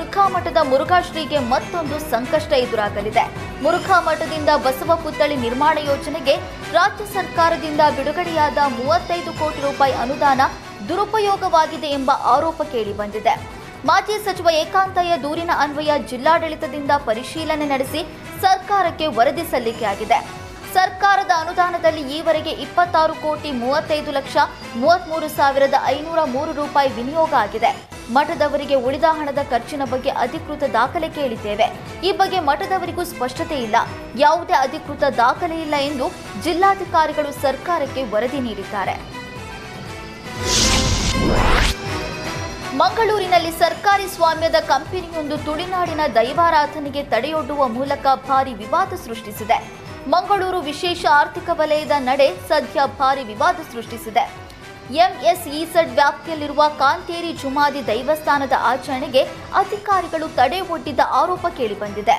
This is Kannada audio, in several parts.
ಮುರುಘಾ ಮಠದ ಮುರುಘಾಶ್ರೀಗೆ ಮತ್ತೊಂದು ಸಂಕಷ್ಟ ಎದುರಾಗಲಿದೆ. ಮುರುಘಾ ಮಠದಿಂದ ಬಸವ ಪುತ್ಥಳಿ ನಿರ್ಮಾಣ ಯೋಜನೆಗೆ ರಾಜ್ಯ ಸರ್ಕಾರದಿಂದ ಬಿಡುಗಡೆಯಾದ ಮೂವತ್ತೈದು ಕೋಟಿ ರೂಪಾಯಿ ಅನುದಾನ ದುರುಪಯೋಗವಾಗಿದೆ ಎಂಬ ಆರೋಪ ಕೇಳಿಬಂದಿದೆ ಮಾಜಿ ಸಚಿವ ಏಕಾಂತಯ್ಯ ದೂರಿನ ಅನ್ವಯ ಜಿಲ್ಲಾಡಳಿತದಿಂದ ಪರಿಶೀಲನೆ ನಡೆಸಿ ಸರ್ಕಾರಕ್ಕೆ ವರದಿ ಸಲ್ಲಿಕೆಯಾಗಿದೆ ಸರ್ಕಾರದ ಅನುದಾನದಲ್ಲಿ ಈವರೆಗೆ ಇಪ್ಪತ್ತಾರು ಕೋಟಿ ಮೂವತ್ತೈದು ಲಕ್ಷ ಮೂವತ್ಮೂರು ಸಾವಿರದ ಐನೂರ ಮೂರು ರೂಪಾಯಿ ವಿನಿಯೋಗ ಆಗಿದೆ. ಮಠದವರಿಗೆ ಉಳಿದ ಹಣದ ಖರ್ಚಿನ ಬಗ್ಗೆ ಅಧಿಕೃತ ದಾಖಲೆ ಕೇಳಿದ್ದೇವೆ. ಈ ಬಗ್ಗೆ ಮಠದವರಿಗೂ ಸ್ಪಷ್ಟತೆ ಇಲ್ಲ. ಯಾವುದೇ ಅಧಿಕೃತ ದಾಖಲೆ ಇಲ್ಲ ಎಂದು ಜಿಲ್ಲಾಧಿಕಾರಿಗಳು ಸರ್ಕಾರಕ್ಕೆ ವರದಿ ನೀಡಿದ್ದಾರೆ. ಮಂಗಳೂರಿನಲ್ಲಿ ಸರ್ಕಾರಿ ಸ್ವಾಮ್ಯದ ಕಂಪನಿಯೊಂದು ತುಳಿನಾಡಿನ ದೈವಾರಾಧನೆಗೆ ತಡೆಯೊಡ್ಡುವ ಮೂಲಕ ಭಾರಿ ವಿವಾದ ಸೃಷ್ಟಿಸಿದೆ. ಮಂಗಳೂರು ವಿಶೇಷ ಆರ್ಥಿಕ ವಲಯದ ನಡೆ ಸದ್ಯ ಭಾರಿ ವಿವಾದ ಸೃಷ್ಟಿಸಿದೆ. ಎಂಎಸ್ಇಸಡ್ ವ್ಯಾಪ್ತಿಯಲ್ಲಿರುವ ಕಾಂತೇರಿ ಜುಮಾದಿ ದೈವಸ್ಥಾನದ ಆಚರಣೆಗೆ ಅಧಿಕಾರಿಗಳು ತಡೆ ಒಡ್ಡಿದ ಆರೋಪ ಕೇಳಿಬಂದಿದೆ.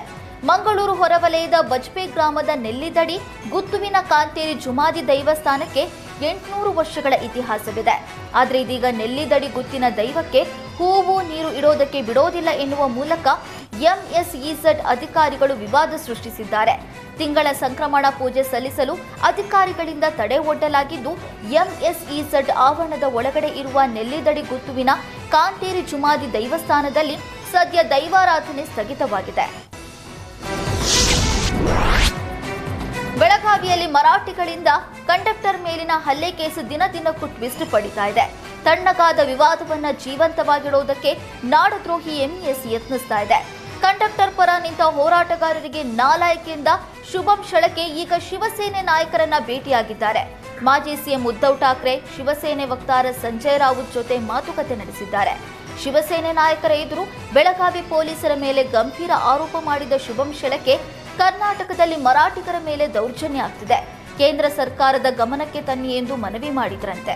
ಮಂಗಳೂರು ಹೊರವಲಯದ ಬಜ್ಪೆ ಗ್ರಾಮದ ನೆಲ್ಲಿದಡಿ, ಗುತ್ತುವಿನ ಕಾಂತೇರಿ ಜುಮಾದಿ ದೈವಸ್ಥಾನಕ್ಕೆ ಎಂಟುನೂರು ವರ್ಷಗಳ ಇತಿಹಾಸವಿದೆ. ಆದರೆ ಇದೀಗ ನೆಲ್ಲಿದಡಿ ಗುತ್ತಿನ ದೈವಕ್ಕೆ ಹೂವು, ನೀರು ಇಡೋದಕ್ಕೆ ಬಿಡೋದಿಲ್ಲ ಎನ್ನುವ ಮೂಲಕ ಎಂಎಸ್ಇಸಡ್ ಅಧಿಕಾರಿಗಳು ವಿವಾದ ಸೃಷ್ಟಿಸಿದ್ದಾರೆ. ತಿಂಗಳ ಸಂಕ್ರಮಣ ಪೂಜೆ ಸಲ್ಲಿಸಲು ಅಧಿಕಾರಿಗಳಿಂದ ತಡೆ ಒಡ್ಡಲಾಗಿದ್ದು ಎಂಎಸ್ಇಝಡ್ ಆವರಣದ ಒಳಗಡೆ ಇರುವ ನೆಲ್ಲಿದಡಿ ಗುತ್ತುವಿನ ಕಾಂತೇರಿ ಜುಮಾದಿ ದೈವಸ್ಥಾನದಲ್ಲಿ ಸದ್ಯ ದೈವಾರಾಧನೆ ಸ್ಥಗಿತವಾಗಿದೆ. ಬೆಳಗಾವಿಯಲ್ಲಿ ಮರಾಠಿಗಳಿಂದ ಕಂಡಕ್ಟರ್ ಮೇಲಿನ ಹಲ್ಲೆ ಕೇಸು ದಿನ ದಿನಕ್ಕೂ ಟ್ವಿಸ್ಟ್ ಪಡಿತಾ ಇದೆ. ತಣ್ಣಗಾದ ವಿವಾದವನ್ನ ಜೀವಂತವಾಗಿಡೋದಕ್ಕೆ ನಾಡದ್ರೋಹಿ ಎಂಇಎಸ್ ಯತ್ನಿಸ್ತಾ ಇದೆ. ಕಂಡಕ್ಟರ್ ಪರ ನಿಂತ ಹೋರಾಟಗಾರರಿಗೆ ನಾಲಾಯಕಿಯಿಂದ ಶುಭಂ ಶಳಕೆ ಈಗ ಶಿವಸೇನೆ ನಾಯಕರನ್ನ ಭೇಟಿಯಾಗಿದ್ದಾರೆ. ಮಾಜಿ ಸಿಎಂ ಉದ್ಧವ್ ಠಾಕ್ರೆ, ಶಿವಸೇನೆ ವಕ್ತಾರ ಸಂಜಯ್ ರಾವುತ್ ಜೊತೆ ಮಾತುಕತೆ ನಡೆಸಿದ್ದಾರೆ. ಶಿವಸೇನೆ ನಾಯಕರ ಎದುರು ಬೆಳಗಾವಿ ಪೊಲೀಸರ ಮೇಲೆ ಗಂಭೀರ ಆರೋಪ ಮಾಡಿದ ಶುಭಂ ಶೆಳಕೆ ಕರ್ನಾಟಕದಲ್ಲಿ ಮರಾಠಿಗರ ಮೇಲೆ ದೌರ್ಜನ್ಯ ಆಗ್ತಿದೆ. ಕೇಂದ್ರ ಸರ್ಕಾರದ ಗಮನಕ್ಕೆ ತನ್ನಿ ಎಂದು ಮನವಿ ಮಾಡಿದ್ರಂತೆ.